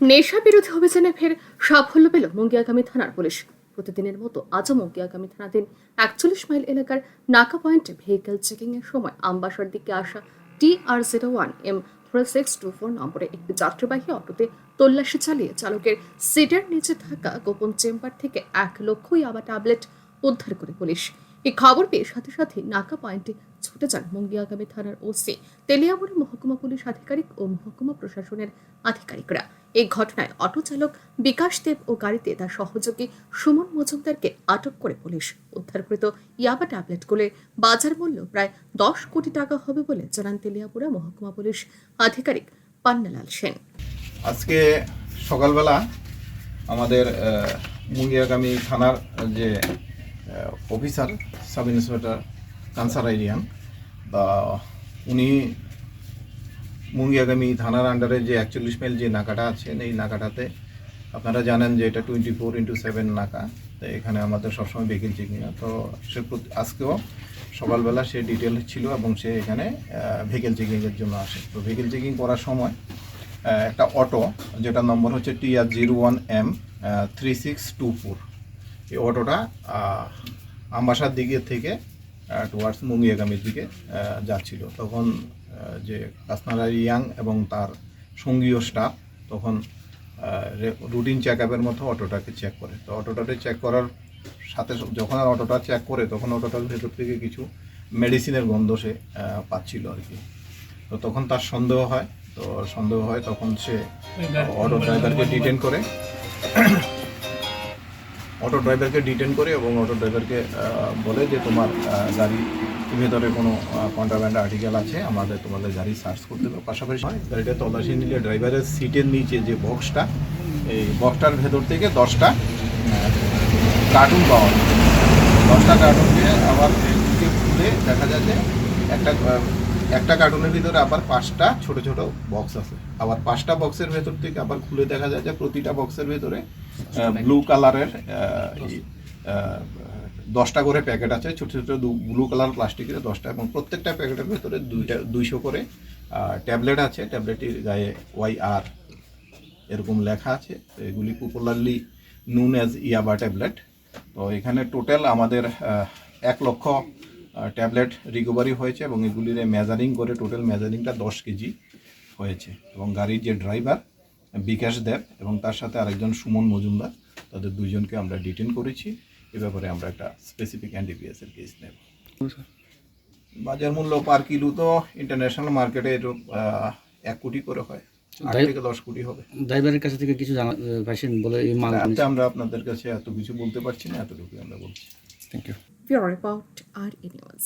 নেশা বিরোধী অভিযানে ফের সাফল্য পেল মঙ্গিয়াগামী থানার পুলিশ। প্রতিদিনের মতো আজও মঙ্গিয়াগামী থানাধীন একচল্লিশ মাইল এলাকার নাকা পয়েন্টে ভেহিকেল চেকিং এর সময় আমবাসার দিকে আসা T R zero one M three six two four নম্বরে একটি যাত্রীবাহী অটোতে তল্লাশি চালিয়ে চালকের সিটের নিচে থাকা গোপন চেম্বার থেকে এক লক্ষ ইয়াবা ট্যাবলেট উদ্ধার করে পুলিশ। এই খবর পেয়ে সাথে সাথে নাকা পয়েন্টে ছুটে যান মঙ্গিয়াগামী থানার ওসি। তেলিয়াবুড়ি মহকুমা পুলিশ আধিকারিক ও মহকুমা প্রশাসনের আধিকারিকরা। এই ঘটনায় অটো চালক বিকাশ দেব ও গাড়িতে তার সহযোগী সুমন মজুমদারকে আটক করে পুলিশ। উদ্ধারকৃত ইয়াবা ট্যাবলেটগুলির বাজার মূল্য প্রায় দশ কোটি টাকা হবে বলে জানান তেলিয়াপুরা মহকুমা পুলিশ আধিকারিক পান্নালাল সেন। আজকে সকালবেলা আমাদের মুঙ্গিয়াগামী থানার যে অফিসার সাব ইন্সপেক্টর কানসার এরিয়ান উনি মুঙ্গিয়াগামী থানার আন্ডারে যে একচল্লিশ মাইল যে নাকাটা আছে, এই নাকাটাতে আপনারা জানেন যে এটা টোয়েন্টি ফোর ইন্টু সেভেন নাকা। তো এখানে আমাদের সবসময় ভেহিকেল চেকিং তো সে আজকেও সকালবেলা সে ডিটেল ছিল এবং সে এখানে ভেহিকেল চেকিংয়ের জন্য আসে। তো ভেহিকেল চেকিং করার সময় একটা অটো যেটা নম্বর হচ্ছে T R zero one M three six two four এই অটোটা আমবাসার দিকে থেকে টুয়ার্ডস মুঙ্গিয়াগামীর দিকে যাচ্ছিল। তখন যে কাসনারা ইয়াং এবং তার সঙ্গীয় স্টাফ তখন রুটিন চেক আপের মতো অটোটাকে চেক করে। তো অটোটাকে চেক করার সাথে যখন আর অটোটা চেক করে, তখন অটোটার ভেতর থেকে কিছু মেডিসিনের গন্ধ সে পাচ্ছিল আর কি। তো তখন তার সন্দেহ হয়। তো সন্দেহ হয় তখন সে অটো ড্রাইভারকে ডিটেন করে। অটো ড্রাইভারকে ডিটেন করে এবং অটো ড্রাইভারকে বলে যে তোমার গাড়ির ভেতরে কোনো কন্ট্রাব্যান্ড আর্টিকেল আছে, আমাদের তোমাদের গাড়ি সার্চ করতে হবে। পাশাপাশি গাড়িটা তল্লাশি নিলে ড্রাইভারের সিটের নিচে যে বক্সটা এই বক্সটার ভেতর থেকে দশটা কার্টুন পাওয়া যায়। দশটা কার্টুনকে আবার খুলে দেখা যাচ্ছে একটা একটা কার্টুনের ভিতরে আবার পাঁচটা ছোট ছোট বক্স আছে। আবার পাঁচটা বক্সের ভেতর থেকে আবার খুলে দেখা যায় যে প্রতিটা বক্সের ভেতরে ব্লু কালারের দশটা করে প্যাকেট আছে, ছোট ছোট ব্লু কালার প্লাস্টিকের দশটা এবং প্রত্যেকটা প্যাকেটের ভেতরে দুইটা, দুইশো করে ট্যাবলেট আছে। ট্যাবলেটের গায়ে ওয়াই আর এরকম লেখা আছে। তো এগুলি পপুলারলি নুন অ্যাজ ইয়াবা ট্যাবলেট। তো এখানে টোটাল আমাদের এক লক্ষ ট্যাবলেট রিকভারি হয়েছে এবং এগুলির মেজারিং করে টোটাল মেজারিংটা দশ কেজি হয়েছে এবং গাড়ির যে ড্রাইভার বিকাশ দেব এবং তার সাথে আরেকজন সুমন মজুমদার, তাদের দুইজনকে আমরা ডিটেন করেছি। এ ব্যাপারে আমরা একটা স্পেসিফিক এনডিপিএস এর কেস নেব। বাজার মূল্য পার কিলো তো ইন্টারন্যাশনাল মার্কেটে এর এক কোটি করে হয়। আট থেকে দশ কোটি হবে। ড্রাইভারের কাছে থেকে কিছু পাইছেন বলে এই মাল আমরা আপনাদের কাছে এত কিছু বলতে পারছি না এতটুকু আমরা বলছি। থ্যাংক ইউ রিপোর্ট আর নিউজ